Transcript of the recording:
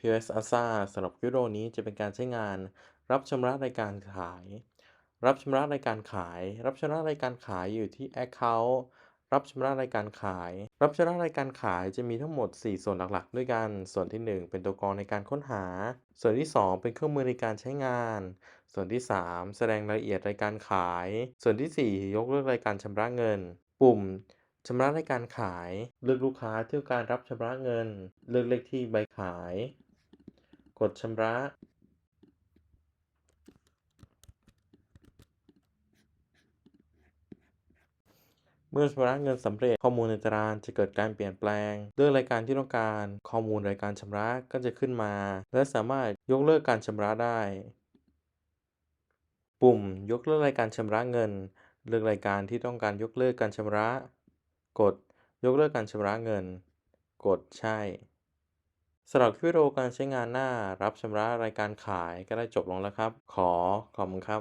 POS ASA สำหรับวิดีโอนี้จะเป็นการใช้งาน รับชำระรายการขาย รับชำระรายการขาย รับชำระรายการขายอยู่ที่ Account รับชำระรายการขาย รับชำระรายการขายจะมีทั้งหมด 4 ส่วนหลักๆ ด้วยกัน ส่วนที่ 1 เป็นตัวกรองในการค้นหา ส่วนที่ 2 เป็นเครื่องมือในการใช้งาน ส่วนที่ 3 แสดงรายละเอียดรายการขาย ส่วนที่ 4 ยกเลิกรายการชำระเงิน ปุ่มชำระรายการขาย เลือกลูกค้าที่ต้องการรับชำระเงิน เลือกเลขที่ใบขาย กดชำระ เมื่อชำระเงินสำเร็จข้อมูลในตารางจะเกิดการเปลี่ยนแปลง เลือกรายการที่ต้องการ ข้อมูลรายการชำระก็จะขึ้นมา และสามารถยกเลิกการชำระได้ ปุ่มยกเลิกรายการชำระเงิน เลือกรายการที่ต้องการยกเลิกการชำระ กดยกเลิกการชำระเงิน กดใช่ สำหรับคิวิดีโอการใช้งานหน้ารับชำระรายการขายก็ได้จบลงแล้วครับ ขอขอบคุณครับ